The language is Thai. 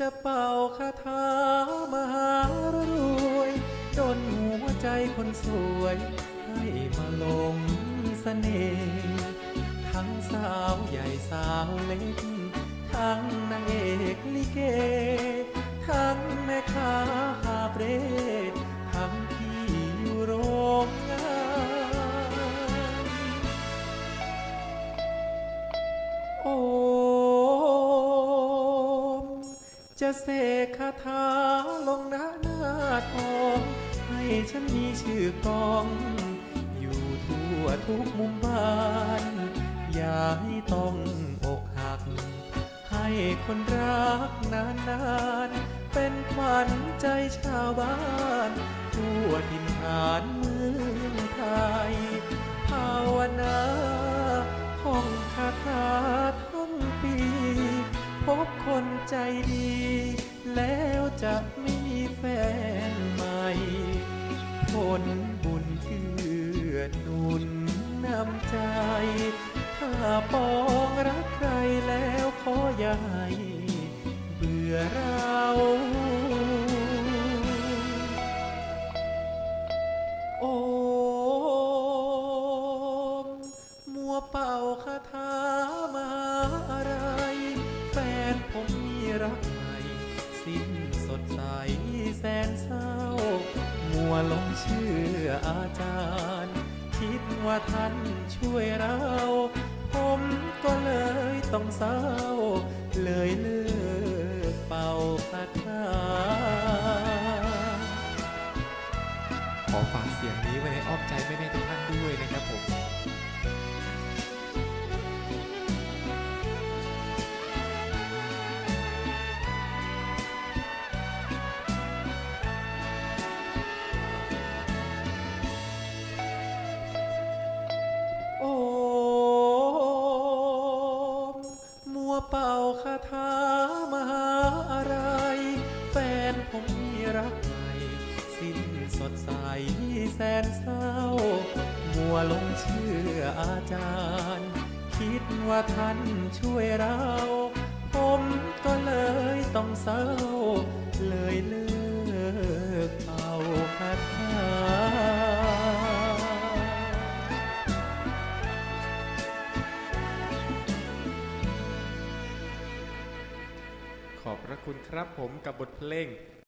จะเป่าคาถามหารวยจนหัวใจคนสวย ให้มาลงเสน่ห์ทั้งสาวใหญ่สาวเล็ก ทั้งนางเอกลิเก ทั้งแม่ค้า จะเสกคาถาลงหน้าหน้าทองให้ฉันมีชื่อกอง อยู่ทั่วทุกมุมบ้าน อย่าให้ต้องอกหัก ให้คนรักนานๆ เป็นขวัญใจชาวบ้าน ทั่วถิ่นฐานเมือง จะมีแฟนใหม่ผลบุญเกื้อหนุนนำใจ ถ้าปองรักใครแล้วขออย่าให้ หลงเชื่ออาจารย์ คิดว่าท่านช่วยเรา ผมก็เลยต้องเศร้า เลยเลิกเป่าคาถาขอฝากเสียงนี้ไว้ในอ้อมใจแม่ๆทุกท่านด้วยนะครับผม วเป่าคาถามหาอะไร แฟนผมมีรักใหม่สิ้นสดใสแสนเศร้า มัวลงเชื่ออาจารย์ คิดว่าท่านช่วยเรา ผมก็เลยต้องเศร้า ขอบพระคุณครับผมกับบทเพลง